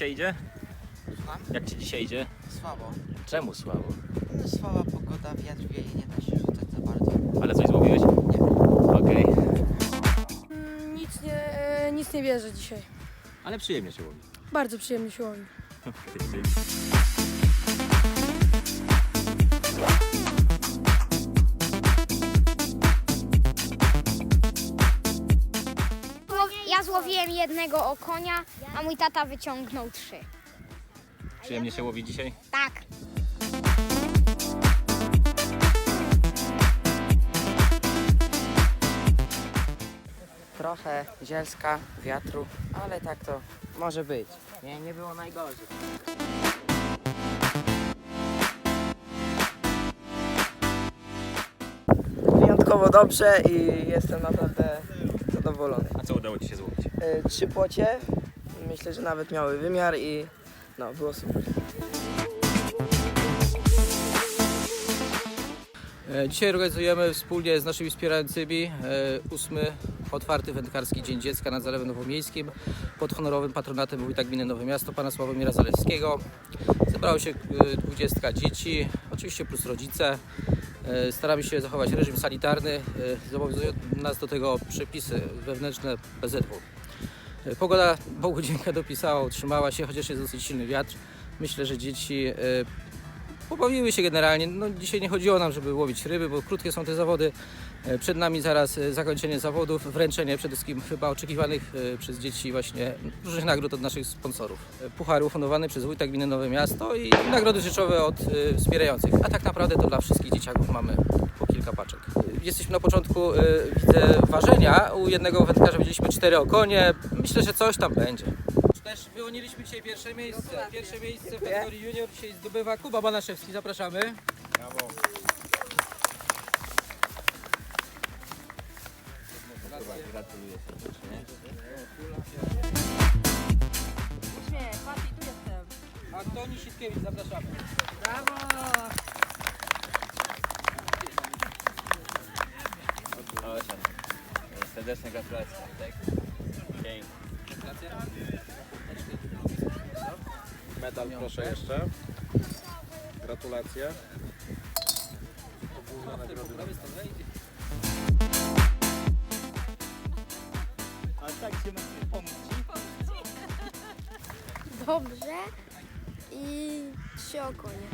dzisiaj idzie? Słucham? Jak ci dzisiaj idzie? Słabo. Czemu słabo? No, słaba pogoda, wiatr wieje, nie da się rzucać za bardzo. Ale coś złowiłeś? Nie. Okej. Mm, Nic nie, e, nic nie bierze dzisiaj. Ale przyjemnie się łowi. Bardzo przyjemnie się łowi. Złow- Ja złowiłem jednego okonia, a mój tata wyciągnął trzy. Przyjemnie się łowi dzisiaj? Tak. Trochę zielska, wiatru, ale tak to może być. Nie, nie było najgorzej. wyjątkowo dobrze i jestem naprawdę zadowolony. A co udało ci się złowić? E, Trzy płocie, myślę, że nawet miały wymiar i no, było super. E, Dzisiaj organizujemy wspólnie z naszymi wspierającymi e, ósmy otwarty wędkarski Dzień Dziecka nad Zalewem Nowomiejskim pod honorowym patronatem wójta gminy Nowe Miasto, pana Sławomira Zalewskiego. Zebrało się e, 20 dzieci, oczywiście plus rodzice. E, Staramy się zachować reżim sanitarny, e, zobowiązują nas do tego przepisy wewnętrzne PZW. E, Pogoda Bogu dzięka dopisała, utrzymała się, chociaż jest dosyć silny wiatr. Myślę, że dzieci Pobawiły się generalnie. No, dzisiaj nie chodziło nam, żeby łowić ryby, bo krótkie są te zawody. E, Przed nami zaraz e, zakończenie zawodów, wręczenie przede wszystkim chyba oczekiwanych e, przez dzieci właśnie różnych nagród od naszych sponsorów. Puchary ufundowane przez wójta gminy Nowe Miasto i nagrody rzeczowe od wspierających. A tak naprawdę to dla wszystkich dzieciaków mamy po kilka paczek. Jesteśmy na początku, widzę, ważenia. U jednego wędkarza widzieliśmy cztery okonie. Myślę, że coś tam będzie. Też wyłoniliśmy dzisiaj pierwsze miejsce. Pierwsze miejsce w kategorii junior dzisiaj zdobywa Kuba Banaszewski. Zapraszamy. Gratuluję serdecznie. Antoni Sitkiewicz, zapraszamy. Osian. Serdeczne gratulacje. Tak? Medal proszę jeszcze. Gratulacje. Dobrze. I trzy okonie.